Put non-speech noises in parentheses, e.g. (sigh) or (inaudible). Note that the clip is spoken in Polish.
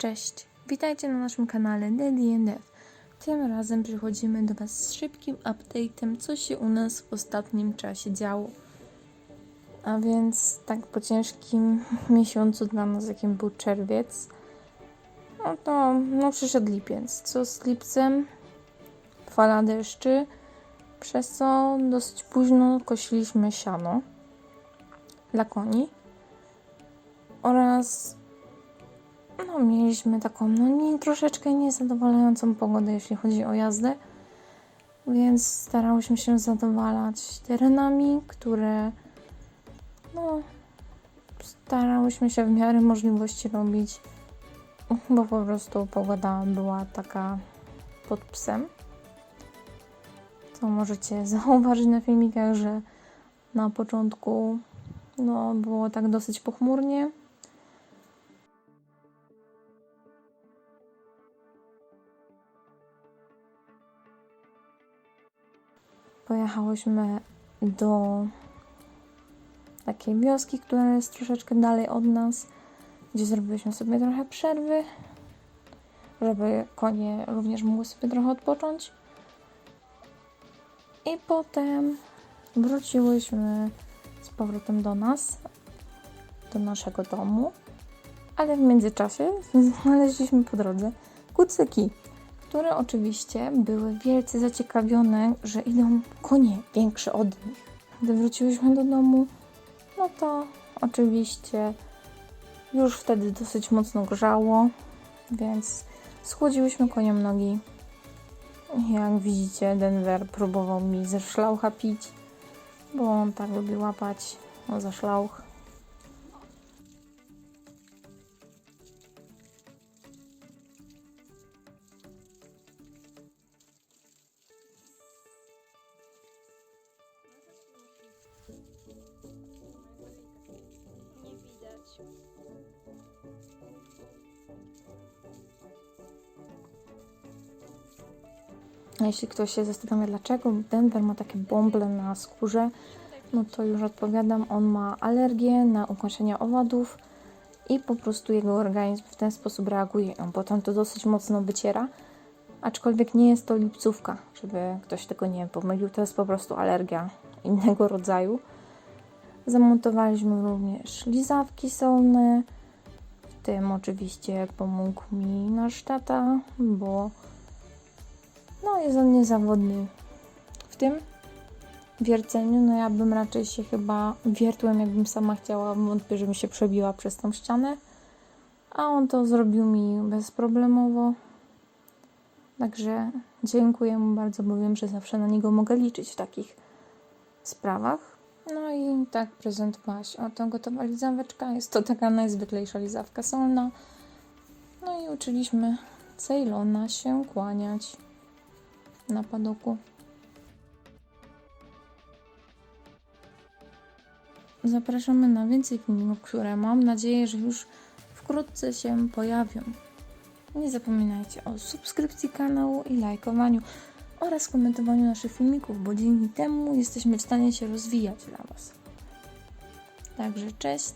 Cześć, witajcie na naszym kanale Death. Tym razem przychodzimy do Was z szybkim update'em, co się u nas w ostatnim czasie działo. A więc tak po ciężkim (laughs) miesiącu dla nas, jakim był czerwiec, no to no przyszedł lipiec. Co z lipcem? Fala deszczy, przez co dosyć późno kosiliśmy siano dla koni oraz no, mieliśmy taką no, nie, troszeczkę niezadowalającą pogodę, jeśli chodzi o jazdę, więc starałyśmy się zadowalać terenami, które no, starałyśmy się w miarę możliwości robić, bo po prostu pogoda była taka pod psem. Co możecie (laughs) zauważyć na filmikach, że na początku no, było tak dosyć pochmurnie. Pojechałyśmy do takiej wioski, która jest troszeczkę dalej od nas, gdzie zrobiliśmy sobie trochę przerwy, żeby konie również mogły sobie trochę odpocząć. I potem wróciłyśmy z powrotem do nas, do naszego domu, ale w międzyczasie znaleźliśmy po drodze kucyki, które oczywiście były wielce zaciekawione, że idą konie większe od nich. Gdy wróciłyśmy do domu, no to oczywiście już wtedy dosyć mocno grzało, więc schłodziłyśmy koniom nogi. Jak widzicie, Denver próbował mi ze szlaucha pić, bo on tak lubi łapać no, za szlauch. Jeśli ktoś się zastanawia, dlaczego Denver ma takie bąble na skórze, no to już odpowiadam, on ma alergię na ukąszenia owadów i po prostu jego organizm w ten sposób reaguje. On potem to dosyć mocno wyciera, aczkolwiek nie jest to lipcówka, żeby ktoś tego nie pomylił, to jest po prostu alergia innego rodzaju. Zamontowaliśmy również lizawki solne, w tym oczywiście pomógł mi nasz tata, bo no, jest on niezawodny w tym wierceniu. No, ja bym raczej się chyba wiertłem, jakbym sama chciała. Wątpię, żebym się przebiła przez tą ścianę. A on to zrobił mi bezproblemowo. Także dziękuję mu bardzo, bo wiem, że zawsze na niego mogę liczyć w takich sprawach. No i tak prezentowałaś oto gotowa lizaweczka. Jest to taka najzwyklejsza lizawka solna. No i uczyliśmy Ceylona się kłaniać na padoku. Zapraszamy na więcej filmów, które mam nadzieję, że już wkrótce się pojawią. Nie zapominajcie o subskrypcji kanału i lajkowaniu oraz komentowaniu naszych filmików, bo dzięki temu jesteśmy w stanie się rozwijać dla Was. Także cześć